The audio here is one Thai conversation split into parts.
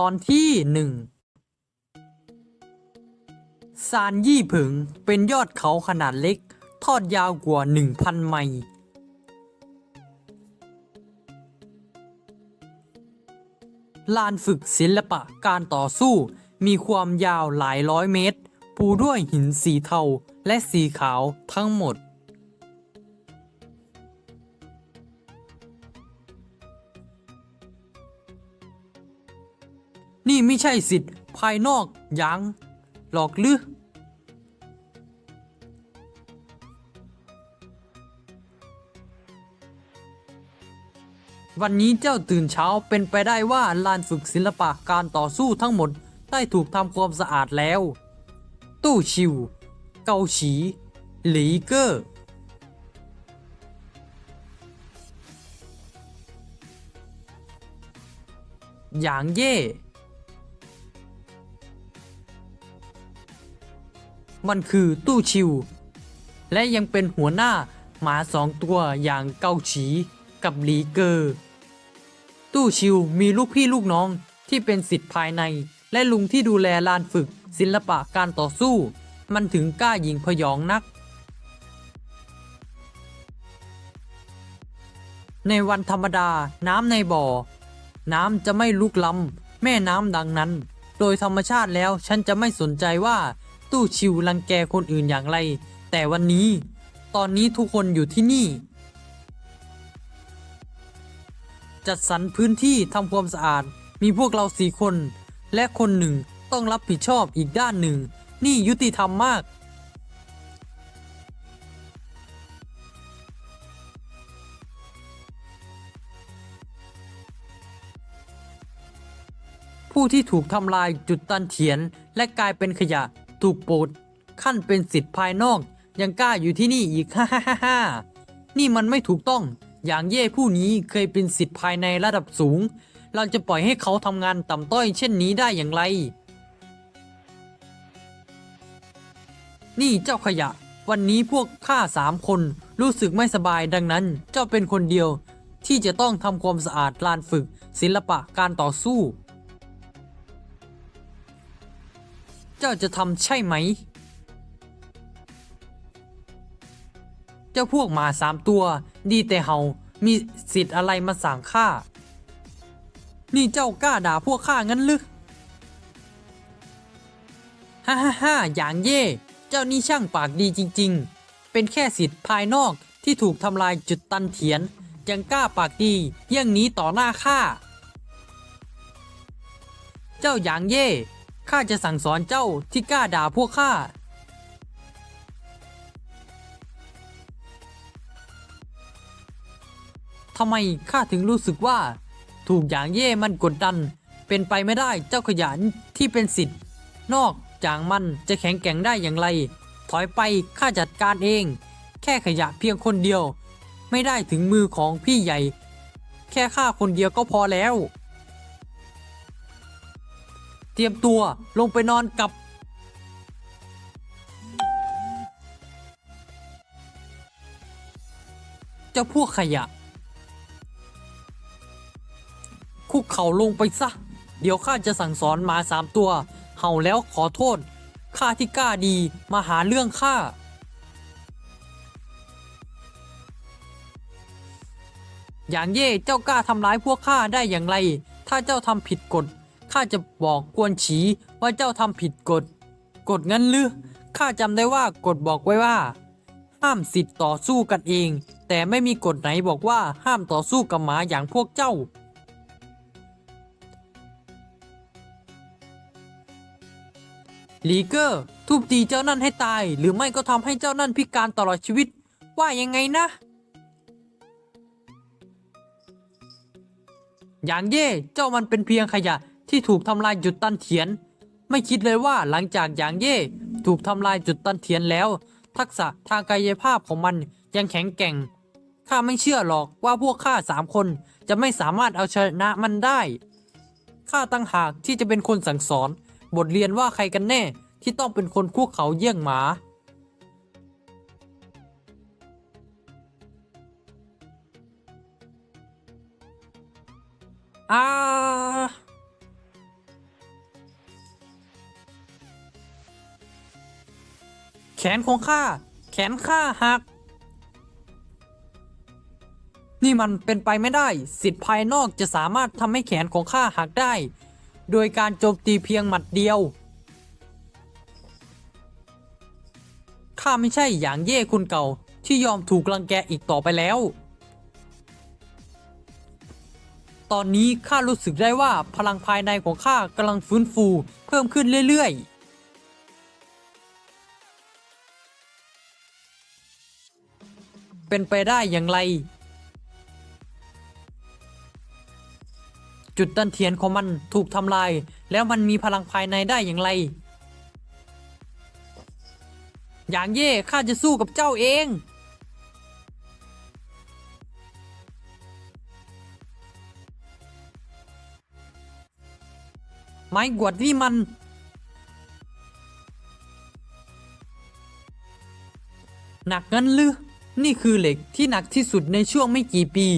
ตอนที่หนึ่งซานยี่ผึงเป็นยอดเขาขนาดเล็ก ทอดยาวกว่า 1,000 ไมล์ลานฝึกศิลปะการต่อสู้มีความยาวหลายร้อยเมตร ปูด้วยหินสีเทาและสีขาวทั้งหมด นี่ไม่ใช่สิทธิ์ภายนอกยังหลอกหรือวันนี้เจ้าตื่นเช้าเป็นไปได้ว่าลานฝึกศิลปะการต่อสู้ทั้งหมดได้ถูกทำความสะอาดแล้ว ตู้ชิว เกาฉี หลีเกอร์หยางเย่ มันคือตู้ชิว และยังเป็นหัวหน้าหมาสองตัวอย่างเกาฉีกับหลีเกอร์ตู้ชิวมีลูกพี่ลูกน้องที่เป็นสิทธิ์ภายใน และลุงที่ดูแลลานฝึกศิลปะการต่อสู้ มันถึงกล้ายิงพยองนัก ในวันธรรมดาน้ำในบ่อ น้ำจะไม่ลุกล้ำแม่น้ำดังนั้น โดยธรรมชาติแล้วฉันจะไม่สนใจว่า ตู้ชิวรังแกคนอื่นอย่างไร แต่วันนี้ ตอนนี้ทุกคนอยู่ที่นี่ จัดสรรพื้นที่ทำความสะอาด มีพวกเราสี่คน และคนหนึ่งต้องรับผิดชอบอีกด้านหนึ่ง นี่ยุติธรรมมากผู้ที่ถูกทำลายจุดตันเถียนและกลายเป็นขยะ ถูกโปรดขั้นเป็นสิทธิ์ภายนอก ยังกล้าอยู่ที่นี่อีกฮ่าฮ่าฮ่าฮ่านี่มันไม่ถูกต้อง อย่างเย่ผู้นี้เคยเป็นสิทธิ์ภายในระดับสูง เราจะปล่อยให้เขาทำงานต่ำต้อยเช่นนี้ได้อย่างไร นี่เจ้าขยะ วันนี้พวกข้าสามคนรู้สึกไม่สบายดังนั้น เจ้าเป็นคนเดียว ที่จะต้องทำความสะอาดลานฝึก ศิลปะการต่อสู้ เจ้าจะทำใช่ไหม เจ้าพวกหมาสามตัว ดีแต่เฮามีสิทธิ์อะไรมาสั่งข้า นี่เจ้ากล้าด่าพวกข้างั้นหรือฮ่าฮ่าฮ่าอย่างเย่ เจ้านี่ช่างปากดีจริง ๆ เป็นแค่สิทธิ์ภายนอกที่ถูกทำลายจุดตันเถียน ยังกล้าปากดีเยี่ยงนี้ต่อหน้าข้า เจ้าหยางเย่ ข้าจะสั่งสอนเจ้าที่กล้าด่าพวกข้า ทำไมข้าถึงรู้สึกว่า ถูกอย่างเย่มันกดดัน เป็นไปไม่ได้เจ้าขยันที่เป็นสิทธิ์ นอกจากมันจะแข็งแกร่งได้อย่างไร ถอยไปข้าจัดการเอง แค่ขยะเพียงคนเดียว ไม่ได้ถึงมือของพี่ใหญ่ แค่ข้าคนเดียวก็พอแล้ว เตรียมตัวลงไปนอนกับ เจ้าพวกขยะ คุกเข่าลงไปซะ เดี๋ยวข้าจะสั่งสอนหมาสามตัว เห่าแล้วขอโทษ ข้าที่กล้าดีมาหาเรื่องข้าอย่างเย่เจ้ากล้าทำร้ายพวกข้าได้อย่างไร ถ้าเจ้าทำผิดกฎ ข้าจะบอกกวนฉีว่าเจ้าทำผิดกฎ กฎงั้นหรือข้าจำได้ว่ากฎบอกไว้ว่า ห้ามสิทธิ์ต่อสู้กันเอง แต่ไม่มีกฎไหนบอกว่าห้ามต่อสู้กับหมาอย่างพวกเจ้า ลีเกอร์ ทุบตีเจ้านั่นให้ตาย หรือไม่ก็ทำให้เจ้านั่นพิการตลอดชีวิต ว่ายังไงนะอย่างเย่ เจ้ามันเป็นเพียงขยะ ที่ถูกทำลายจุดตันเถียน ไม่คิดเลยว่าหลังจากอย่างเย่ถูกทำลายจุดตันเถียนแล้ว ทักษะทางกายภาพของมันยังแข็งแกร่งข้าไม่เชื่อหรอกว่าพวกข้าสามคนจะไม่สามารถเอาชนะมันได้ข้าตั้งหากที่จะเป็นคนสั่งสอน บทเรียนว่าใครกันแน่ที่ต้องเป็นคนคุกเขาเยี่ยงหมาอ่า แขนของข้า แขนข้าหัก นี่มันเป็นไปไม่ได้ สิทธิ์ภายนอกจะสามารถทำให้แขนของข้าหักได้ โดยการโจมตีเพียงหมัดเดียว ข้าไม่ใช่อย่างเย่คุณเก่าที่ยอมถูกรังแกอีกต่อไปแล้ว ตอนนี้ข้ารู้สึกได้ว่าพลังภายในของข้ากำลังฟื้นฟูเพิ่มขึ้นเรื่อยๆ เป็นไปได้อย่างไร จุดตันเทียนของมันถูกทำลาย แล้วมันมีพลังภายในได้อย่างไร อย่างเย่ข้าจะสู้กับเจ้าเองไม้กวดนี่มัน หนักเงั้นหรือ นี่คือเหล็กที่หนักที่สุดในช่วงไม่กี่ปี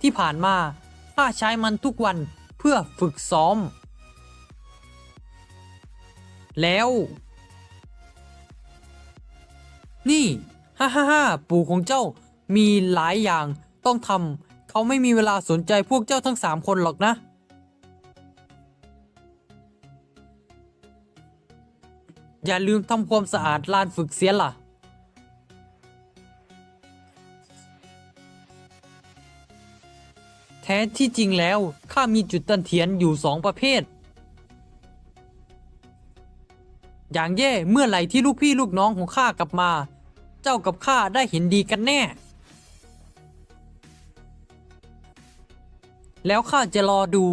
ที่ผ่านมาข้าใช้มันทุกวันเพื่อฝึกซ้อม แล้ว นี่ฮ่าฮ่าฮ่าปู่ของเจ้ามีหลายอย่างต้องทำเขาไม่มีเวลาสนใจพวกเจ้าทั้งสามคนหรอกนะ อย่าลืมทำความสะอาดลานฝึกเสียล่ะ แท้ที่จริงแล้วข้ามีจุดตันเทียนอยู่สองประเภท อย่างแย่เมื่อไหร่ที่ลูกพี่ลูกน้องของข้ากลับมา เจ้ากับข้าได้เห็นดีกันแน่ แล้วข้าจะรอดู